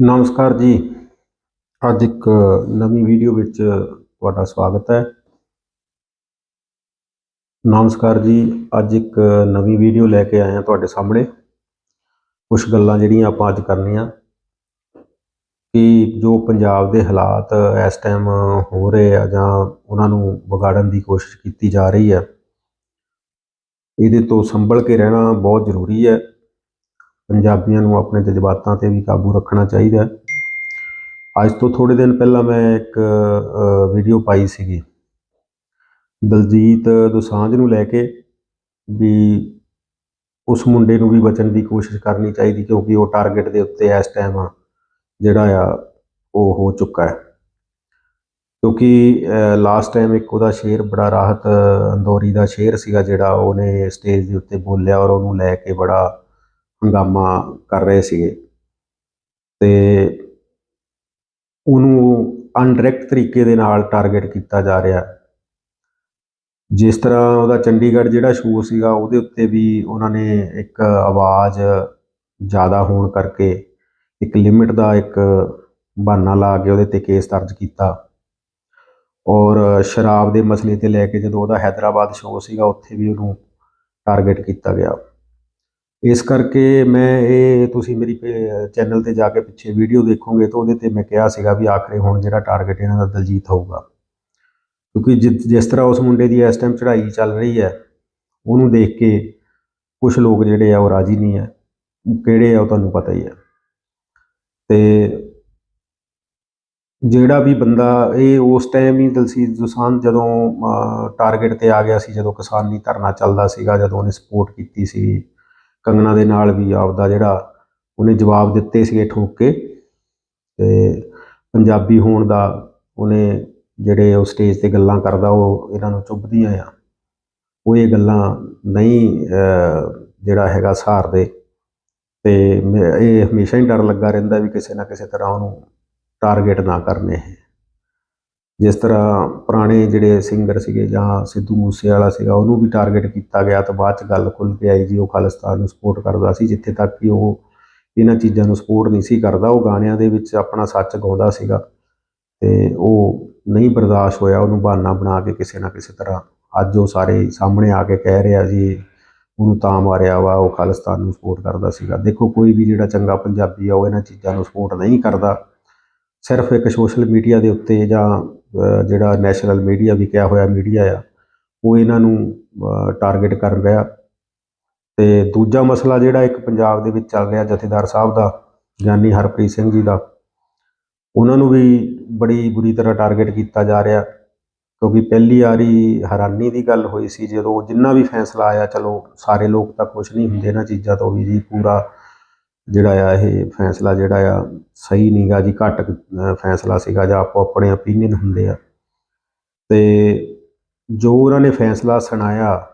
ਨਮਸਕਾਰ ਜੀ। ਅੱਜ ਇੱਕ ਨਵੀਂ ਵੀਡੀਓ ਵਿੱਚ ਤੁਹਾਡਾ ਸਵਾਗਤ ਹੈ। ਨਮਸਕਾਰ ਜੀ, ਅੱਜ ਇੱਕ ਨਵੀਂ ਵੀਡੀਓ ਲੈ ਕੇ ਆਏ ਹਾਂ ਤੁਹਾਡੇ ਸਾਹਮਣੇ। ਕੁਝ ਗੱਲਾਂ ਜਿਹੜੀਆਂ ਆਪਾਂ ਅੱਜ ਕਰਨੀਆਂ। ਕਿ ਜੋ ਪੰਜਾਬ ਦੇ ਹਾਲਾਤ ਇਸ ਟਾਈਮ ਹੋ ਰਹੇ ਆ ਜਾਂ ਉਹਨਾਂ ਨੂੰ ਵਿਗਾੜਨ ਦੀ ਕੋਸ਼ਿਸ਼ ਕੀਤੀ ਜਾ ਰਹੀ ਹੈ, ਇਹਦੇ ਤੋਂ ਸੰਭਲ ਕੇ ਰਹਿਣਾ ਬਹੁਤ ਜ਼ਰੂਰੀ ਹੈ। ਪੰਜਾਬੀਆਂ ਨੂੰ ਆਪਣੇ ਜਜ਼ਬਾਤਾਂ ਤੇ ਵੀ ਕਾਬੂ ਰੱਖਣਾ ਚਾਹੀਦਾ ਅੱਜ ਤੋਂ ਥੋੜੇ ਦਿਨ ਪਹਿਲਾਂ ਮੈਂ ਇੱਕ ਵੀਡੀਓ ਪਾਈ ਸੀਗੀ। ਦਲਜੀਤ ਦੋਸਾਂਝ ਨੂੰ ਲੈ ਕੇ ਵੀ ਉਸ ਮੁੰਡੇ ਨੂੰ ਵੀ ਬਚਣ ਦੀ ਕੋਸ਼ਿਸ਼ ਕਰਨੀ ਚਾਹੀਦੀ ਕਿਉਂਕਿ ਉਹ ਟਾਰਗੇਟ ਦੇ ਉੱਤੇ ਇਸ ਟਾਈਮ ਜਿਹੜਾ ਆ, ਉਹ ਹੋ ਚੁੱਕਾ ਹੈ। ਕਿਉਂਕਿ ਲਾਸਟ ਟਾਈਮ ਇੱਕ ਉਹਦਾ ਸ਼ੇਰ ਬੜਾ ਰਾਹਤ ਅੰਦੋਰੀ ਦਾ ਸ਼ੇਰ ਸੀਗਾ ਜਿਹੜਾ ਉਹਨੇ ਸਟੇਜ ਦੇ ਉੱਤੇ ਬੋਲਿਆ ਔਰ ਉਹਨੂੰ ਲੈ ਕੇ ਬੜਾ ਹੰਗਾਮਾ ਕਰ ਰਹੇ ਸੀਗੇ। ਤੇ ਉਹਨੂੰ ਅਨਡਾਇਰੈਕਟ ਤਰੀਕੇ ਦੇ ਨਾਲ ਟਾਰਗੇਟ ਕੀਤਾ ਜਾ ਰਿਹਾ। ਜਿਸ ਤਰ੍ਹਾਂ ਉਹਦਾ ਚੰਡੀਗੜ੍ਹ ਜਿਹੜਾ ਸ਼ੋਅ ਸੀਗਾ, ਉਹਦੇ ਉੱਤੇ ਵੀ ਉਹਨਾਂ ਨੇ ਇੱਕ ਆਵਾਜ਼ ਜ਼ਿਆਦਾ ਹੋਣ ਕਰਕੇ ਇੱਕ ਲਿਮਿਟ ਦਾ ਇੱਕ ਬਹਾਨਾ ਲਾ ਕੇ ਉਹਦੇ ਤੇ ਕੇਸ ਦਰਜ ਕੀਤਾ। ਔਰ ਸ਼ਰਾਬ ਦੇ ਮਸਲੇ ਤੇ ਲੈ ਕੇ ਜਦੋਂ ਉਹਦਾ ਹੈਦਰਾਬਾਦ ਸ਼ੋਅ ਸੀਗਾ, ਉੱਥੇ ਵੀ ਉਹਨੂੰ ਟਾਰਗੇਟ ਕੀਤਾ ਗਿਆ। ਇਸ ਕਰਕੇ ਮੈਂ ਇਹ ਤੁਸੀਂ ਮੇਰੀ ਚੈਨਲ ਤੇ ਜਾ ਕੇ ਪਿੱਛੇ ਵੀਡੀਓ ਦੇਖੋਗੇ ਤਾਂ ਉਹਦੇ ਤੇ ਮੈਂ ਕਿਹਾ ਸੀਗਾ ਵੀ ਆਖਰੇ ਹੁਣ ਜਿਹੜਾ ਟਾਰਗੇਟ ਇਹਨਾਂ ਦਾ ਦਲਜੀਤ ਹੋਊਗਾ। ਕਿਉਂਕਿ ਜਿ- ਜਿਸ ਤਰ੍ਹਾਂ ਉਸ ਮੁੰਡੇ ਦੀ ਇਸ ਟਾਈਮ ਚੜ੍ਹਾਈ ਚੱਲ ਰਹੀ ਹੈ, ਉਹਨੂੰ ਦੇਖ ਕੇ ਕੁਝ ਲੋਕ ਜਿਹੜੇ ਆ ਉਹ ਰਾਜੀ ਨਹੀਂ ਹੈ। ਕਿਹੜੇ ਆ ਉਹ ਤੁਹਾਨੂੰ ਪਤਾ ਹੀ ਹੈ। ਤੇ ਜਿਹੜਾ ਵੀ ਬੰਦਾ, ਇਹ ਉਸ ਟਾਈਮ ਹੀ ਦਲਸੀਤ ਦੋਸਾਂਝ ਜਦੋਂ ਟਾਰਗੇਟ ਤੇ ਆ ਗਿਆ ਸੀ, ਜਦੋਂ ਕਿਸਾਨੀ ਧਰਨਾ ਚੱਲਦਾ ਸੀਗਾ, ਜਦੋਂ ਉਹਨੇ ਸਪੋਰਟ ਕੀਤੀ ਸੀ ਕੰਗਣਾ ਦੇ ਨਾਲ ਵੀ ਆਪਦਾ ਜਿਹੜਾ ਉਹਨੇ ਜਵਾਬ ਦਿੱਤੇ ਸੀਗੇ ਠੋਕ ਕੇ ਤੇ ਪੰਜਾਬੀ ਹੋਣ ਦਾ ਉਹਨੇ ਜਿਹੜੇ ਉਹ ਸਟੇਜ ਤੇ ਗੱਲਾਂ ਕਰਦਾ, ਉਹ ਇਹਨਾਂ ਨੂੰ ਚੁੱਭਦੀਆਂ ਆ। ਉਹ ਇਹ ਗੱਲਾਂ ਨਹੀਂ ਜਿਹੜਾ ਹੈਗਾ ਸਹਾਰਦੇ ਤੇ ਮੈਂ- ਇਹ ਹਮੇਸ਼ਾ ਹੀ ਡਰ ਲੱਗਾ ਰਹਿੰਦਾ ਵੀ ਕਿਸੇ ਨਾ ਕਿਸੇ ਤਰ੍ਹਾਂ ਉਹਨੂੰ ਟਾਰਗੇਟ ਨਾ ਕਰਨੇ। ਜਿਸ ਤਰ੍ਹਾਂ ਪੁਰਾਣੇ ਜਿਹੜੇ ਸਿੰਗਰ ਸੀਗੇ ਜਾਂ ਸਿੱਧੂ ਮੂਸੇਵਾਲਾ ਸੀਗਾ, ਉਹਨੂੰ ਵੀ ਟਾਰਗੇਟ ਕੀਤਾ ਗਿਆ ਤਾਂ ਬਾਅਦ ਚ ਗੱਲ ਖੁੱਲ ਕੇ ਆਈ ਜੀ, ਉਹ ਖਾਲਿਸਤਾਨ ਨੂੰ ਸਪੋਰਟ ਕਰਦਾ ਸੀ, ਜਿੱਥੇ ਤੱਕ ਕਿ ਉਹ ਇਹਨਾਂ ਚੀਜ਼ਾਂ ਨੂੰ ਸਪੋਰਟ ਨਹੀਂ ਸੀ ਕਰਦਾ, ਉਹ ਗਾਣਿਆਂ ਦੇ ਵਿੱਚ ਆਪਣਾ ਸੱਚ ਗਾਉਂਦਾ ਸੀਗਾ ਤੇ ਉਹ ਨਹੀਂ ਬਰਦਾਸ਼ਤ ਹੋਇਆ, ਉਹਨੂੰ ਬਹਾਨਾ ਬਣਾ ਕੇ ਕਿਸੇ ਨਾ ਕਿਸੇ ਤਰ੍ਹਾਂ ਅੱਜ ਉਹ ਸਾਰੇ ਸਾਹਮਣੇ ਆ ਕੇ ਕਹਿ ਰਿਹਾ ਜੀ, ਉਹਨੂੰ ਤਾਂ ਮਾਰਿਆ ਵਾ, ਉਹ ਖਾਲਿਸਤਾਨ ਨੂੰ ਸਪੋਰਟ ਕਰਦਾ ਸੀਗਾ। ਦੇਖੋ, ਕੋਈ ਵੀ ਜਿਹੜਾ ਚੰਗਾ ਪੰਜਾਬੀ ਆ, ਉਹ ਇਹਨਾਂ ਚੀਜ਼ਾਂ ਨੂੰ ਸਪੋਰਟ ਨਹੀਂ ਕਰਦਾ। ਸਿਰਫ ਇੱਕ ਸੋਸ਼ਲ ਮੀਡੀਆ ਦੇ ਉੱਤੇ ਜਾਂ ਜਿਹੜਾ ਨੈਸ਼ਨਲ ਮੀਡੀਆ ਵੀ ਕਿਹਾ ਹੋਇਆ ਮੀਡੀਆ ਆ, ਉਹ ਇਹਨਾਂ ਨੂੰ ਟਾਰਗੇਟ ਕਰ ਰਿਹਾ। ਤੇ ਦੂਜਾ ਮਸਲਾ ਜਿਹੜਾ ਇੱਕ ਪੰਜਾਬ ਦੇ ਵਿੱਚ ਚੱਲ ਰਿਹਾ ਜਥੇਦਾਰ ਸਾਹਿਬ ਦਾ, ਗਿਆਨੀ ਹਰਪ੍ਰੀਤ ਸਿੰਘ ਜੀ ਦਾ, ਉਹਨਾਂ ਨੂੰ ਵੀ ਬੜੀ ਬੁਰੀ ਤਰ੍ਹਾਂ ਟਾਰਗੇਟ ਕੀਤਾ ਜਾ ਰਿਹਾ। ਕਿਉਂਕਿ ਪਹਿਲੀ ਵਾਰੀ ਹੈਰਾਨੀ ਦੀ ਗੱਲ ਹੋਈ ਸੀ ਜਦੋਂ ਜਿੰਨਾ ਵੀ ਫੈਸਲਾ ਆਇਆ, ਚਲੋ ਸਾਰੇ ਲੋਕ ਤਾਂ ਖੁਸ਼ ਨਹੀਂ ਹੁੰਦੇ ਇਹਨਾਂ ਚੀਜ਼ਾਂ ਤੋਂ ਵੀ ਜੀ, ਪੂਰਾ ਜਿਹੜਾ ਆ, ਇਹ ਫੈਸਲਾ ਜਿਹੜਾ ਆ, ਸਹੀ ਨਹੀਂਗਾ ਜੀ, ਘੱਟ ਫੈਸਲਾ ਸੀਗਾ ਜਾਂ ਆਪੋ ਆਪਣੇ opinion ਹੁੰਦੇ ਆ। ਤੇ ਜੋ ਉਹਨਾਂ ਨੇ ਫੈਸਲਾ ਸੁਣਾਇਆ,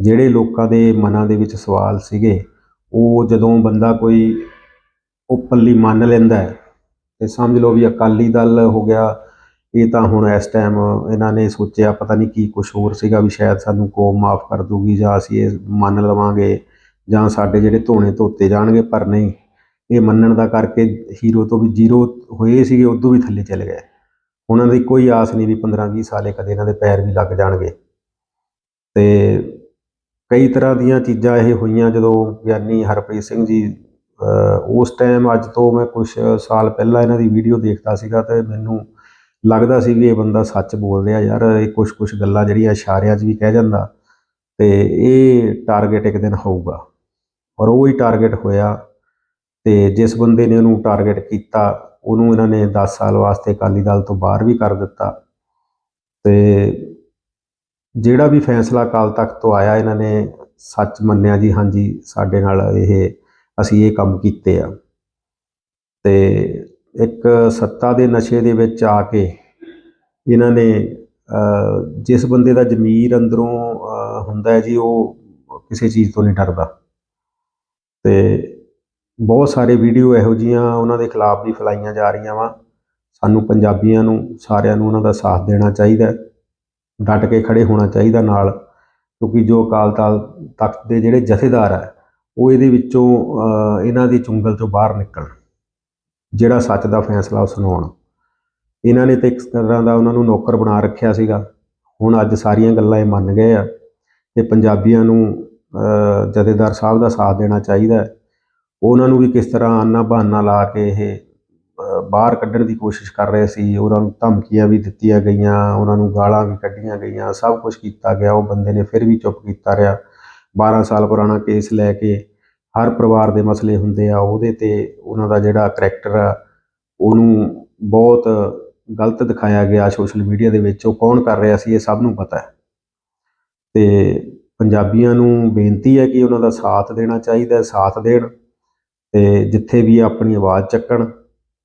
ਜਿਹੜੇ ਲੋਕਾਂ ਦੇ ਮਨਾਂ ਦੇ ਵਿੱਚ ਸਵਾਲ ਸੀਗੇ, ਉਹ ਜਦੋਂ ਬੰਦਾ ਕੋਈ ਓਪਨਲੀ ਮੰਨ ਲੈਂਦਾ ਹੈ, ਤੇ ਸਮਝ ਲਓ ਵੀ ਅਕਾਲੀ ਦਲ ਹੋ ਗਿਆ, ਇਹ ਤਾਂ ਹੁਣ ਇਸ ਟਾਈਮ ਇਹਨਾਂ ਨੇ ਸੋਚਿਆ ਪਤਾ ਨਹੀਂ ਕੀ ਕੁਝ ਹੋਰ ਸੀਗਾ ਵੀ ਸ਼ਾਇਦ ਸਾਨੂੰ ਕੌਮ ਮਾਫ ਕਰ ਦੂਗੀ ਜਾਂ ਅਸੀਂ ਇਹ ਮੰਨ ਲਵਾਂਗੇ। ਜਾਂ ਸਾਡੇ ਜਿਹੜੇ ਧੋਣੇ ਧੋਤੇ ਜਾਣਗੇ, ਪਰ ਨਹੀਂ, ਇਹ ਮੰਨਣ ਦਾ ਕਰਕੇ ਹੀਰੋ ਤੋਂ ਵੀ ਜ਼ੀਰੋ ਹੋਏ ਸੀਗੇ, ਉਦੋਂ ਵੀ ਥੱਲੇ ਚਲੇ ਗਏ। ਉਹਨਾਂ ਦੀ ਕੋਈ ਆਸ ਨਹੀਂ ਵੀ 15 20 ਸਾਲੇ ਕਦੇ ਇਹਨਾਂ ਦੇ ਪੈਰ ਵੀ ਲੱਗ ਜਾਣਗੇ। ਤੇ ਕਈ ਤਰ੍ਹਾਂ ਦੀਆਂ ਚੀਜ਼ਾਂ ਇਹ ਹੋਈਆਂ, ਜਦੋਂ ਗਿਆਨੀ ਹਰਪ੍ਰੀਤ ਸਿੰਘ ਜੀ ਉਸ ਟਾਈਮ ਅੱਜ ਤੋਂ ਮੈਂ ਕੁਝ ਸਾਲ ਪਹਿਲਾਂ ਇਹਨਾਂ ਦੀ ਵੀਡੀਓ ਦੇਖਦਾ ਸੀਗਾ ਤੇ ਮੈਨੂੰ ਲੱਗਦਾ ਸੀ ਵੀ ਇਹ ਬੰਦਾ ਸੱਚ ਬੋਲ ਰਿਹਾ ਯਾਰ, ਇਹ ਕੁਝ ਕੁਝ ਗੱਲਾਂ ਜਿਹੜੀਆਂ ਇਸ਼ਾਰਿਆਂ 'ਚ ਵੀ ਕਹਿ ਜਾਂਦਾ। ਤੇ ਇਹ ਟਾਰਗੇਟ ਇੱਕ ਦਿਨ ਹੋਊਗਾ। ਔਰ ਉਹ ਹੀ ਟਾਰਗੇਟ ਹੋਇਆ ਤੇ ਜਿਸ ਬੰਦੇ ਨੇ ਉਹਨੂੰ ਟਾਰਗੇਟ ਕੀਤਾ, ਉਹਨੂੰ ਇਹਨਾਂ ਨੇ 10 ਸਾਲ ਵਾਸਤੇ ਅਕਾਲੀ ਦਲ ਤੋਂ ਬਾਹਰ ਵੀ ਕਰ ਦਿੱਤਾ ਤੇ ਜਿਹੜਾ ਵੀ ਫੈਸਲਾ ਅਕਾਲ ਤਖਤ ਤੋਂ ਆਇਆ, ਇਹਨਾਂ ਨੇ ਸੱਚ ਮੰਨਿਆ ਜੀ, ਹਾਂਜੀ, ਸਾਡੇ ਨਾਲ ਇਹ, ਅਸੀਂ ਇਹ ਕੰਮ ਕੀਤੇ ਆ। ਤੇ ਇੱਕ ਸੱਤਾ ਦੇ ਨਸ਼ੇ ਦੇ ਵਿੱਚ ਆ ਕੇ ਇਹਨਾਂ ਨੇ ਜਿਸ ਬੰਦੇ ਦਾ ਜ਼ਮੀਰ ਅੰਦਰੋਂ ਹੁੰਦਾ ਹੈ ਜੀ, ਉਹ ਕਿਸੇ ਚੀਜ਼ ਤੋਂ ਨਹੀਂ ਡਰਦਾ। ਤੇ ਬਹੁਤ ਸਾਰੇ ਵੀਡੀਓ ਇਹੋ ਜੀਆਂ ਉਹਨਾਂ ਦੇ ਖਿਲਾਫ ਵੀ ਫੈਲਾਈਆਂ ਜਾ ਰਹੀਆਂ ਵਾ। ਸਾਨੂੰ ਪੰਜਾਬੀਆਂ ਨੂੰ, ਸਾਰਿਆਂ ਨੂੰ ਉਹਨਾਂ ਦਾ ਸਾਥ ਦੇਣਾ ਚਾਹੀਦਾ ਹੈ। ਡਟ ਕੇ ਖੜੇ ਹੋਣਾ ਚਾਹੀਦਾ ਨਾਲ, ਕਿਉਂਕਿ ਜੋ ਅਕਾਲ ਤਖਤ ਤਖਤ ਦੇ ਜਿਹੜੇ ਜਥੇਦਾਰ ਹੈ ਉਹ ਇਹਦੇ ਵਿੱਚੋਂ ਇਹਨਾਂ ਦੀ ਚੁੰਗਲ ਤੋਂ ਬਾਹਰ ਨਿਕਲਣ, ਜਿਹੜਾ ਸੱਚ ਦਾ ਫੈਸਲਾ ਉਹ ਸੁਣਾਉਣ ਇਹਨਾਂ ਨੇ ਤੇ ਇੱਕ ਤਰ੍ਹਾਂ ਦਾ ਉਹਨਾਂ ਨੂੰ ਨੌਕਰ ਬਣਾ ਰੱਖਿਆ ਸੀਗਾ। ਹੁਣ ਅੱਜ ਸਾਰੀਆਂ ਗੱਲਾਂ ਇਹ ਮੰਨ ਗਏ ਆ, ਤੇ ਪੰਜਾਬੀਆਂ ਨੂੰ ਜਥੇਦਾਰ ਸਾਹਿਬ ਦਾ ਸਾਥ ਦੇਣਾ ਚਾਹੀਦਾ ਉਹਨਾਂ ਨੂੰ ਵੀ ਕਿਸ ਤਰ੍ਹਾਂ ਆਨਾ ਬਹਾਨਾ ਲਾ ਕੇ ਇਹ ਬਾਹਰ ਕੱਢਣ ਦੀ ਕੋਸ਼ਿਸ਼ ਕਰ ਰਹੇ ਸੀ। ਉਹਨਾਂ ਨੂੰ ਧਮਕੀਆਂ ਵੀ ਦਿੱਤੀਆਂ ਗਈਆਂ, ਉਹਨਾਂ ਨੂੰ ਗਾਲਾਂ ਵੀ ਕੱਢੀਆਂ ਗਈਆਂ, ਸਭ ਕੁਝ ਕੀਤਾ ਗਿਆ। ਉਹ ਬੰਦੇ ਨੇ ਫਿਰ ਵੀ ਚੁੱਪ ਕੀਤਾ ਰਿਹਾ। 12 ਸਾਲ ਪੁਰਾਣਾ ਕੇਸ ਲੈ ਕੇ ਹਰ ਪਰਿਵਾਰ ਦੇ ਮਸਲੇ ਹੁੰਦੇ ਆ, ਉਹਦੇ ਤੇ ਉਹਨਾਂ ਦਾ ਜਿਹੜਾ ਕਰੈਕਟਰ ਆ, ਉਹਨੂੰ ਬਹੁਤ ਗਲਤ ਦਿਖਾਇਆ ਗਿਆ ਸੋਸ਼ਲ ਮੀਡੀਆ ਦੇ ਵਿੱਚ। ਉਹ ਕੌਣ ਕਰ ਰਿਹਾ ਸੀ, ਇਹ ਸਭ ਨੂੰ ਪਤਾ ਹੈ। ਤੇ ਪੰਜਾਬੀਆਂ ਨੂੰ ਬੇਨਤੀ ਹੈ ਕਿ ਉਹਨਾਂ ਦਾ ਸਾਥ ਦੇਣਾ ਚਾਹੀਦਾ ਸਾਥ ਦੇਣ ਤੇ ਜਿੱਥੇ ਵੀ ਆਪਣੀ ਆਵਾਜ਼ ਚੱਕਣ।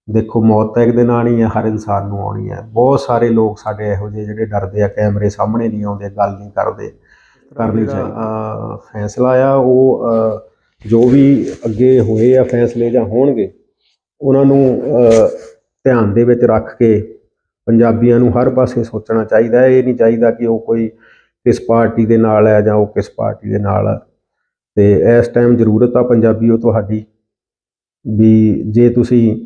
ਦੇਖੋ ਮੌਤ ਤਾਂ ਇੱਕ ਦਿਨ ਆਣੀ ਹੈ ਹਰ ਇਨਸਾਨ ਨੂੰ ਆਉਣੀ ਹੈ। ਬਹੁਤ ਸਾਰੇ ਲੋਕ ਸਾਡੇ ਇਹੋ ਜਿਹੇ ਜਿਹੜੇ ਡਰਦੇ ਆ ਕੈਮਰੇ ਸਾਹਮਣੇ ਨਹੀਂ ਆਉਂਦੇ ਗੱਲ ਨਹੀਂ ਕਰਦੇ ਕਰਨੀ ਚਾਹੀਦੀ ਫੈਸਲਾ ਆ ਉਹ ਜੋ ਵੀ ਅੱਗੇ ਹੋਏ ਆ ਫੈਸਲੇ ਜਾਂ ਹੋਣਗੇ ਉਹਨਾਂ ਨੂੰ ਧਿਆਨ ਦੇ ਵਿੱਚ ਰੱਖ ਕੇ ਪੰਜਾਬੀਆਂ ਨੂੰ ਹਰ ਪਾਸੇ ਸੋਚਣਾ ਚਾਹੀਦਾ ਹੈ। ਇਹ ਨਹੀਂ ਚਾਹੀਦਾ ਕਿ ਉਹ ਕੋਈ ਕਿਸ ਪਾਰਟੀ ਦੇ ਨਾਲ ਹੈ ਜਾਂ ਉਹ ਕਿਸ ਪਾਰਟੀ ਦੇ ਨਾਲ ਹੈ। ਤੇ ਇਸ ਟਾਈਮ ਜ਼ਰੂਰਤ ਆ ਪੰਜਾਬੀਓ ਤੁਹਾਡੀ ਵੀ ਜੇ ਤੁਸੀਂ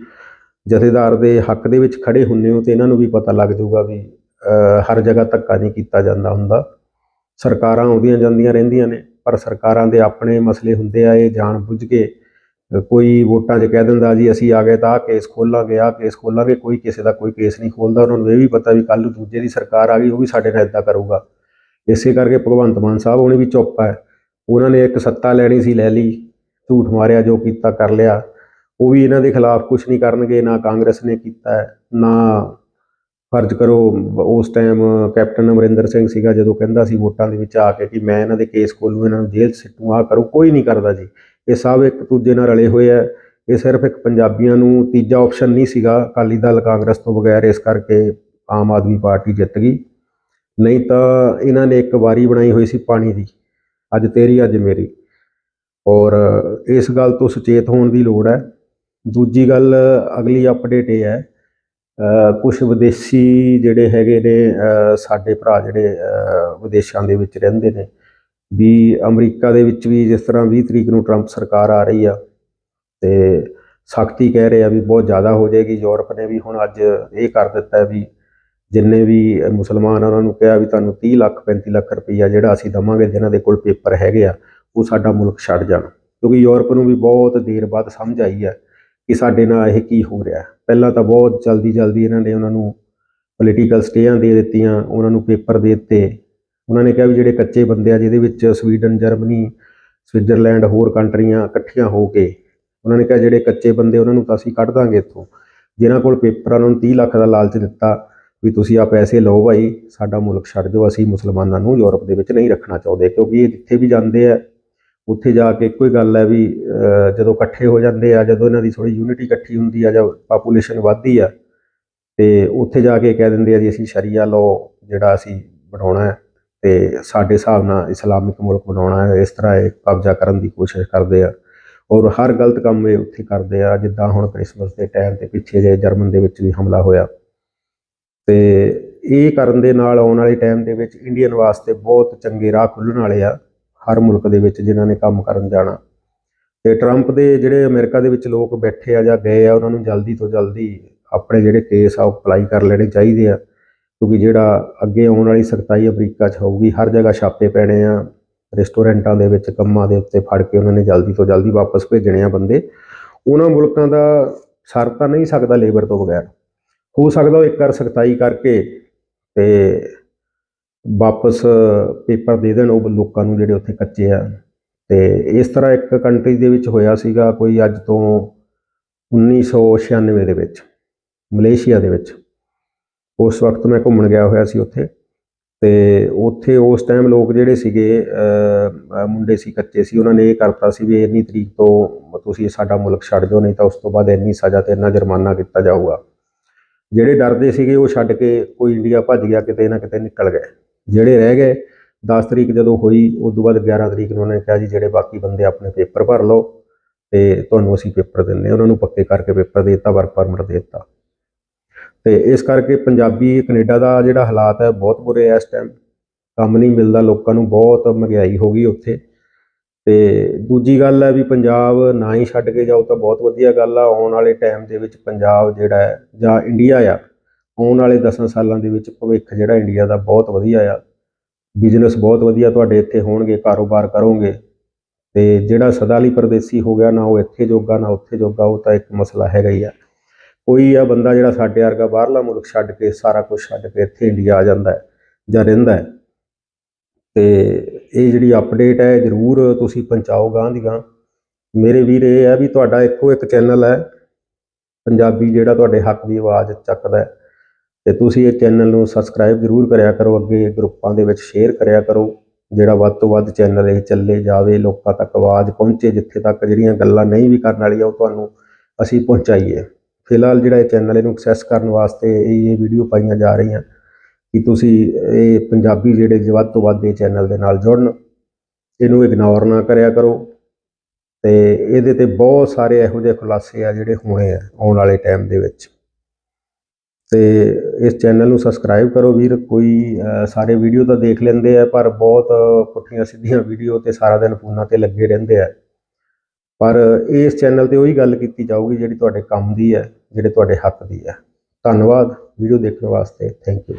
ਜਥੇਦਾਰ ਦੇ ਹੱਕ ਦੇ ਵਿੱਚ ਖੜੇ ਹੁੰਨੇ ਹੋ ਤੇ ਇਹਨਾਂ ਨੂੰ ਵੀ ਪਤਾ ਲੱਗ ਜਾਊਗਾ ਵੀ ਹਰ ਜਗ੍ਹਾ ਧੱਕਾ ਨਹੀਂ ਕੀਤਾ ਜਾਂਦਾ ਹੁੰਦਾ। ਸਰਕਾਰਾਂ ਆਉਂਦੀਆਂ ਜਾਂਦੀਆਂ ਰਹਿੰਦੀਆਂ ਨੇ, ਪਰ ਸਰਕਾਰਾਂ ਦੇ ਆਪਣੇ ਮਸਲੇ ਹੁੰਦੇ ਆ, ਇਹ ਜਾਣ ਬੁੱਝ ਕੇ ਕੋਈ ਵੋਟਾਂ 'ਚ ਕਹਿ ਦਿੰਦਾ ਜੀ ਅਸੀਂ ਆ ਗਏ ਤਾਂ ਆਹ ਕੇਸ ਖੋਲਾਂਗੇ, ਆਹ ਕੇਸ ਖੋਲਾਂਗੇ, ਕੋਈ ਕਿਸੇ ਦਾ ਕੋਈ ਕੇਸ ਨਹੀਂ ਖੋਲਦਾ। ਉਹਨਾਂ ਨੂੰ ਇਹ ਵੀ ਪਤਾ ਵੀ ਕੱਲ ਨੂੰ ਦੂਜੇ ਦੀ ਸਰਕਾਰ ਆ ਗਈ, ਉਹ ਵੀ ਸਾਡੇ ਨਾਲ ਇਦਾਂ ਕਰੂਗਾ। ਇਸੇ ਕਰਕੇ ਭਗਵੰਤ ਮਾਨ ਸਾਹਿਬ ਉਹਨੇ ਵੀ ਚੁੱਪ ਹੈ। ਉਹਨਾਂ ਨੇ ਇੱਕ ਸੱਤਾ ਲੈਣੀ ਸੀ ਲੈ ਲਈ ਝੂਠ ਮਾਰਿਆ ਜੋ ਕੀਤਾ ਕਰ ਲਿਆ। ਉਹ ਵੀ ਇਹਨਾਂ ਦੇ ਖਿਲਾਫ ਕੁਝ ਨਹੀਂ ਕਰਨਗੇ ਨਾ ਕਾਂਗਰਸ ਨੇ ਕੀਤਾ ਹੈ, ਨਾ ਫਰਜ਼ ਕਰੋ ਉਸ ਟਾਈਮ ਕੈਪਟਨ ਅਮਰਿੰਦਰ ਸਿੰਘ ਸੀਗਾ ਜਦੋਂ ਕਹਿੰਦਾ ਸੀ ਵੋਟਾਂ ਦੇ ਵਿੱਚ ਆ ਕੇ ਕਿ ਮੈਂ ਇਹਨਾਂ ਦੇ ਕੇਸ ਖੋਲੂ ਇਹਨਾਂ ਨੂੰ ਜੇਲ੍ਹ 'ਚ ਸਿੱਟੂ ਆਹ ਕਰੂ ਕੋਈ ਨਹੀਂ ਕਰਦਾ ਜੀ। ਇਹ ਸਭ ਇੱਕ ਦੂਜੇ ਨਾਲ ਰਲੇ ਹੋਏ ਆ ਇਹ ਸਿਰਫ ਇੱਕ ਪੰਜਾਬੀਆਂ ਨੂੰ ਤੀਜਾ ਆਪਸ਼ਨ ਨਹੀਂ ਸੀਗਾ ਅਕਾਲੀ ਦਲ ਕਾਂਗਰਸ ਤੋਂ ਬਗੈਰ ਇਸ ਕਰਕੇ ਆਮ ਆਦਮੀ ਪਾਰਟੀ ਜਿੱਤ ਗਈ। ਨਹੀਂ ਤਾਂ ਇਹਨਾਂ ਨੇ ਇੱਕ ਵਾਰੀ ਬਣਾਈ ਹੋਈ ਸੀ ਪਾਣੀ ਦੀ। ਅੱਜ ਤੇਰੀ, ਅੱਜ ਮੇਰੀ। ਔਰ ਇਸ ਗੱਲ ਤੋਂ ਸੁਚੇਤ ਹੋਣ ਦੀ ਲੋੜ ਹੈ। ਦੂਜੀ ਗੱਲ ਅਗਲੀ ਅਪਡੇਟ ਇਹ ਹੈ ਕੁਝ ਵਿਦੇਸ਼ੀ ਜਿਹੜੇ ਹੈਗੇ ਨੇ ਸਾਡੇ ਭਰਾ ਜਿਹੜੇ ਵਿਦੇਸ਼ਾਂ ਦੇ ਵਿੱਚ ਰਹਿੰਦੇ ਨੇ, ਵੀ ਅਮਰੀਕਾ ਦੇ ਵਿੱਚ ਵੀ ਜਿਸ ਤਰ੍ਹਾਂ 20 ਤਰੀਕ ਨੂੰ ਟਰੰਪ ਸਰਕਾਰ ਆ ਰਹੀ ਆ, ਤੇ ਸਖਤੀ ਕਹਿ ਰਹੇ ਆ ਵੀ ਬਹੁਤ ਜ਼ਿਆਦਾ ਹੋ ਜਾਏਗੀ। ਯੂਰਪ ਨੇ ਵੀ ਹੁਣ ਅੱਜ ਇਹ ਕਰ ਦਿੱਤਾ ਵੀ ਜਿੰਨੇ ਵੀ ਮੁਸਲਮਾਨ ਉਹਨਾਂ ਨੂੰ ਕਿਹਾ ਵੀ ਤੁਹਾਨੂੰ 30 ਲੱਖ 35 ਲੱਖ ਰੁਪਈਆ ਜਿਹੜਾ ਅਸੀਂ ਦਵਾਂਗੇ ਜਿਨ੍ਹਾਂ ਦੇ ਕੋਲ ਪੇਪਰ ਹੈਗੇ ਆ, ਉਹ ਸਾਡਾ ਮੁਲਕ ਛੱਡ ਜਾਣ। ਕਿਉਂਕਿ ਯੂਰਪ ਨੂੰ ਵੀ ਬਹੁਤ ਦੇਰ ਬਾਅਦ ਸਮਝ ਆਈ ਹੈ ਕਿ ਸਾਡੇ ਨਾਲ ਇਹ ਕੀ ਹੋ ਰਿਹਾ। ਪਹਿਲਾਂ ਤਾਂ ਬਹੁਤ ਜਲਦੀ ਜਲਦੀ ਇਹਨਾਂ ਨੇ ਉਹਨਾਂ ਨੂੰ ਪੋਲੀਟੀਕਲ ਸਟੇਆਂ ਦੇ ਦਿੱਤੀਆਂ, ਉਹਨਾਂ ਨੂੰ ਪੇਪਰ ਦੇ ਦਿੱਤੇ। ਉਹਨਾਂ ਨੇ ਕਿਹਾ ਵੀ ਜਿਹੜੇ ਕੱਚੇ ਬੰਦੇ ਆ, ਜਿਹਦੇ ਵਿੱਚ ਸਵੀਡਨ, ਜਰਮਨੀ, ਸਵਿਟਜ਼ਰਲੈਂਡ ਹੋਰ ਕੰਟਰੀਆਂ ਇਕੱਠੀਆਂ ਹੋ ਕੇ, ਉਹਨਾਂ ਨੇ ਕਿਹਾ ਜਿਹੜੇ ਕੱਚੇ ਬੰਦੇ, ਉਹਨਾਂ ਨੂੰ ਤਾਂ ਅਸੀਂ ਕੱਢ ਦਾਂਗੇ ਇੱਥੋਂ। ਜਿਨ੍ਹਾਂ ਕੋਲ ਪੇਪਰ ਉਹਨਾਂ ਨੂੰ 30 ਲੱਖ ਦਾ ਲਾਲਚ ਦਿੱਤਾ। ਵੀ ਤੁਸੀਂ ਆ ਪੈਸੇ ਲਓ ਭਾਈ, ਸਾਡਾ ਮੁਲਕ ਛੱਡ ਦਿਓ, ਅਸੀਂ ਮੁਸਲਮਾਨਾਂ ਨੂੰ ਯੂਰਪ ਦੇ ਵਿੱਚ ਨਹੀਂ ਰੱਖਣਾ ਚਾਹੁੰਦੇ, ਕਿਉਂਕਿ ਇਹ ਜਿੱਥੇ ਵੀ ਜਾਂਦੇ ਆ, ਉੱਥੇ ਜਾ ਕੇ ਇੱਕੋ ਹੀ ਗੱਲ ਹੈ ਵੀ ਜਦੋਂ ਇਕੱਠੇ ਹੋ ਜਾਂਦੇ ਆ, ਜਦੋਂ ਇਹਨਾਂ ਦੀ ਥੋੜੀ ਯੂਨਿਟੀ ਇਕੱਠੀ ਹੁੰਦੀ ਆ ਜਾਂ ਪਾਪੂਲੇਸ਼ਨ ਵੱਧਦੀ ਆ, ਤੇ ਉੱਥੇ ਜਾ ਕੇ ਕਹਿ ਦਿੰਦੇ ਆ ਜੀ, ਅਸੀਂ ਸ਼ਰੀਆ ਲਾਅ ਜਿਹੜਾ ਅਸੀਂ ਬਣਾਉਣਾ ਹੈ, ਤੇ ਸਾਡੇ ਹਿਸਾਬ ਨਾਲ ਇਸਲਾਮਿਕ ਮੁਲਕ ਬਣਾਉਣਾ ਹੈ, ਇਸ ਤਰ੍ਹਾਂ ਇਹ ਕਬਜ਼ਾ ਕਰਨ ਦੀ ਕੋਸ਼ਿਸ਼ ਕਰਦੇ ਆ, ਔਰ ਹਰ ਗਲਤ ਕੰਮ ਇਹ ਉੱਥੇ ਕਰਦੇ ਆ, ਜਿੱਦਾਂ ਹੁਣ ਕ੍ਰਿਸਮਸ ਦੇ ਟਾਈਮ ਤੇ ਪਿੱਛੇ ਜੇ ਜਰਮਨ ਦੇ ਵਿੱਚ ਵੀ ਹਮਲਾ ਹੋਇਆ। ਤੇ ਇਹ ਕਰਨ ਦੇ ਨਾਲ ਆਉਣ ਵਾਲੇ ਟਾਈਮ ਦੇ ਵਿੱਚ ਇੰਡੀਅਨ ਵਾਸਤੇ ਬਹੁਤ ਚੰਗੇ ਰਾਹ ਖੁੱਲਣ ਵਾਲੇ ਆ, ਹਰ ਮੁਲਕ ਦੇ ਵਿੱਚ ਜਿਨ੍ਹਾਂ ਨੇ ਕੰਮ ਕਰਨ ਜਾਣਾ। ਤੇ ਟਰੰਪ ਦੇ ਜਿਹੜੇ ਅਮਰੀਕਾ ਦੇ ਵਿੱਚ ਲੋਕ ਬੈਠੇ ਆ ਜਾਂ ਗਏ ਆ, ਉਹਨਾਂ ਨੂੰ ਜਲਦੀ ਤੋਂ ਜਲਦੀ ਆਪਣੇ ਜਿਹੜੇ ਕੇਸ ਆ ਉਹ ਅਪਲਾਈ ਕਰ ਲੈਣੇ ਚਾਹੀਦੇ ਆ। ਕਿਉਂਕਿ ਜਿਹੜਾ ਅੱਗੇ ਆਉਣ ਵਾਲੀ ਸਖਤਾਈ ਅਮਰੀਕਾ 'ਚ ਹੋਊਗੀ, ਹਰ ਜਗ੍ਹਾ ਛਾਪੇ ਪੈਣੇ ਆ ਰੈਸਟੋਰੈਂਟਾਂ ਦੇ ਵਿੱਚ ਕੰਮਾਂ ਦੇ ਉੱਤੇ ਫੜ ਕੇ ਉਹਨਾਂ ਨੇ ਜਲਦੀ ਤੋਂ ਜਲਦੀ ਵਾਪਸ ਭੇਜਣੇ ਆ ਬੰਦੇ। ਉਹਨਾਂ ਮੁਲਕਾਂ ਦਾ ਸਰ ਤਾਂ ਨਹੀਂ ਸਕਦਾ ਲੇਬਰ ਤੋਂ ਬਗੈਰ। ਹੋ ਸਕਦਾ ਉਹ ਇੱਕ ਵਾਰ ਸਖਤਾਈ ਕਰਕੇ ਤੇ ਵਾਪਸ ਪੇਪਰ ਦੇ ਦੇਣ ਉਹ ਲੋਕਾਂ ਨੂੰ ਜਿਹੜੇ ਉੱਥੇ ਕੱਚੇ ਆ। ਤੇ ਇਸ ਤਰ੍ਹਾਂ ਇੱਕ ਕੰਟਰੀ ਦੇ ਵਿੱਚ ਹੋਇਆ ਸੀਗਾ ਕੋਈ ਅੱਜ ਤੋਂ 1996 ਦੇ ਵਿੱਚ, ਮਲੇਸ਼ੀਆ ਦੇ ਵਿੱਚ। ਉਸ ਵਕਤ ਮੈਂ ਘੁੰਮਣ ਗਿਆ ਹੋਇਆ ਸੀ ਉੱਥੇ ਤੇ ਉੱਥੇ ਉਸ ਟਾਈਮ ਲੋਕ ਜਿਹੜੇ ਸੀਗੇ ਮੁੰਡੇ ਸੀ, ਕੱਚੇ ਸੀ, ਉਹਨਾਂ ਨੇ ਇਹ ਕਰਤਾ ਸੀ ਵੀ ਇੰਨੀ ਤਰੀਕ ਤੋਂ ਤੁਸੀਂ ਸਾਡਾ ਮੁਲਕ ਛੱਡ ਦਿਓ, ਨਹੀਂ ਤਾਂ ਉਸ ਤੋਂ ਬਾਅਦ ਇੰਨੀ ਸਜ਼ਾ ਤੇ ਇੰਨਾ ਜੁਰਮਾਨਾ ਕੀਤਾ ਜਾਊਗਾ। ਜਿਹੜੇ ਡਰਦੇ ਸੀਗੇ ਉਹ ਛੱਡ ਕੇ ਕੋਈ ਇੰਡੀਆ ਭੱਜ ਗਿਆ, ਕਿਤੇ ਨਾ ਕਿਤੇ ਨਿਕਲ ਗਏ। ਜਿਹੜੇ ਰਹਿ ਗਏ 10 ਤਰੀਕ ਜਦੋਂ ਹੋਈ, ਉਸ ਤੋਂ ਬਾਅਦ 11 ਤਰੀਕ ਨੂੰ ਉਹਨਾਂ ਨੇ ਕਿਹਾ ਜੀ, ਜਿਹੜੇ ਬਾਕੀ ਬੰਦੇ ਆਪਣੇ ਪੇਪਰ ਭਰ ਲਓ ਤੇ ਤੁਹਾਨੂੰ ਅਸੀਂ ਪੇਪਰ ਦਿੰਦੇ ਉਹਨਾਂ ਨੂੰ ਪੱਕੇ ਕਰਕੇ ਪੇਪਰ ਦੇ ਦਿੱਤਾ, ਵਰਕ ਪਰਮਿਟ ਦੇ ਦਿੱਤਾ। ਤੇ ਇਸ ਕਰਕੇ ਪੰਜਾਬੀ ਕੈਨੇਡਾ ਦਾ ਜਿਹੜਾ ਹਾਲਾਤ ਹੈ, ਬਹੁਤ ਬੁਰੇ ਆ ਇਸ ਟਾਈਮ ਕੰਮ ਨਹੀਂ ਮਿਲਦਾ, ਲੋਕਾਂ ਨੂੰ ਬਹੁਤ ਮਹਿੰਗਾਈ ਹੋ ਗਈ ਉੱਥੇ। ਤੇ ਦੂਜੀ ਗੱਲ ਹੈ ਵੀ ਪੰਜਾਬ ਨਾ ਹੀ ਛੱਡ ਕੇ ਜਾਓ ਤਾਂ ਬਹੁਤ ਵਧੀਆ ਗੱਲ ਆ, ਆਉਣ ਵਾਲੇ ਟਾਈਮ ਦੇ ਵਿੱਚ ਪੰਜਾਬ ਜਿਹੜਾ ਹੈ, ਜਾਂ ਇੰਡੀਆ ਆ, ਆਉਣ ਵਾਲੇ 10 ਸਾਲਾਂ ਦੇ ਵਿੱਚ ਭਵਿੱਖ ਜਿਹੜਾ ਇੰਡੀਆ ਦਾ ਬਹੁਤ ਵਧੀਆ ਆ। ਬਿਜ਼ਨਸ ਬਹੁਤ ਵਧੀਆ ਤੁਹਾਡੇ ਇੱਥੇ ਹੋਣਗੇ, ਕਾਰੋਬਾਰ ਕਰੋਗੇ। ਤੇ ਜਿਹੜਾ ਸਦਾ ਲਈ ਪਰਦੇਸੀ ਹੋ ਗਿਆ, ਨਾ ਉਹ ਇੱਥੇ ਜੋਗਾ, ਨਾ ਉੱਥੇ ਜੋਗਾ, ਉਹ ਤਾਂ ਇੱਕ ਮਸਲਾ ਹੈਗਾ ਹੀ ਆ। ਕੋਈ ਆ ਬੰਦਾ ਜਿਹੜਾ ਸਾਡੇ ਵਰਗਾ ਬਾਹਰਲਾ ਮੁਲਕ ਛੱਡ ਕੇ, ਸਾਰਾ ਕੁਝ ਛੱਡ ਕੇ ਇੱਥੇ ਇੰਡੀਆ ਆ ਜਾਂਦਾ ਹੈ ਜਾਂ ਰਹਿੰਦਾ ਹੈ। ਤੇ ਇਹ ਜਿਹੜੀ ਅਪਡੇਟ ਹੈ, ਜਰੂਰ ਤੁਸੀਂ ਪਹੁੰਚਾਓ ਗਾਂ ਦੀ ਗਾਂ ਮੇਰੇ ਵੀਰ ਇਹ ਹੈ ਵੀ ਤੁਹਾਡਾ ਇੱਕੋ ਇੱਕ ਚੈਨਲ ਹੈ। ਪੰਜਾਬੀ ਜਿਹੜਾ ਤੁਹਾਡੇ ਹੱਕ ਦੀ ਆਵਾਜ਼ ਚੱਕਦਾ ਹੈ। ਤੇ ਤੁਸੀਂ ਇਹ ਚੈਨਲ ਨੂੰ ਸਬਸਕ੍ਰਾਈਬ ਜਰੂਰ ਕਰਿਆ ਕਰੋ। ਅੱਗੇ ਗਰੁੱਪਾਂ ਦੇ ਵਿੱਚ ਸ਼ੇਅਰ ਕਰਿਆ ਕਰੋ। ਜਿਹੜਾ ਵੱਧ ਤੋਂ ਵੱਧ ਚੈਨਲ ਇਹ ਚੱਲੇ ਜਾਵੇ, ਲੋਕਾਂ ਤੱਕ ਆਵਾਜ਼ ਪਹੁੰਚੇ, ਜਿੱਥੇ ਤੱਕ ਜਿਹੜੀਆਂ ਗੱਲਾਂ ਨਹੀਂ ਵੀ ਕਰਨ ਵਾਲੀਆਂ, ਉਹ ਤੁਹਾਨੂੰ ਅਸੀਂ ਪਹੁੰਚਾਈਏ। ਫਿਲਹਾਲ ਜਿਹੜਾ ਇਹ ਚੈਨਲ ਇਹਨੂੰ ਐਕਸੈਸ ਕਰਨ ਵਾਸਤੇ ਇਹ ਇਹ ਵੀਡੀਓ ਪਾਈਆਂ ਜਾ ਰਹੀਆਂ। ਕਿ ਤੁਸੀਂ ਇਹ ਪੰਜਾਬੀ ਜਿਹੜੇ ਜ- ਵੱਧ ਤੋਂ ਵੱਧ ਇਹ ਚੈਨਲ ਦੇ ਨਾਲ ਜੁੜਨ, ਇਹਨੂੰ ਇਗਨੋਰ ਨਾ ਕਰਿਆ ਕਰੋ ਤੇ ਇਹਦੇ ਤੇ ਬਹੁਤ ਸਾਰੇ ਇਹੋ ਜਿਹੇ ਖੁਲਾਸੇ ਆ ਜਿਹੜੇ ਹੋਣੇ ਆ ਆਉਣ ਵਾਲੇ ਟਾਈਮ ਦੇ ਵਿੱਚ। ਤੇ ਇਸ ਚੈਨਲ ਨੂੰ ਸਬਸਕ੍ਰਾਈਬ ਕਰੋ ਵੀਰ, ਕੋਈ ਸਾਰੇ ਵੀਡੀਓ ਤਾਂ ਦੇਖ ਲੈਂਦੇ ਆ, ਪਰ ਬਹੁਤ ਪੁੱਠੀਆਂ ਸਿੱਧੀਆਂ ਵੀਡੀਓ ਤੇ ਸਾਰਾ ਦਿਨ ਫੋਨਾਂ ਤੇ ਲੱਗੇ ਰਹਿੰਦੇ ਆ। ਪਰ ਇਸ ਚੈਨਲ ਤੇ ਉਹੀ ਗੱਲ ਕੀਤੀ ਜਾਊਗੀ ਜਿਹੜੀ ਤੁਹਾਡੇ ਕੰਮ ਦੀ ਹੈ ਜਿਹੜੇ ਤੁਹਾਡੇ ਹੱਕ ਦੀ ਹੈ ਧੰਨਵਾਦ ਵੀਡੀਓ ਦੇਖਣ ਵਾਸਤੇ ਥੈਂਕ ਯੂ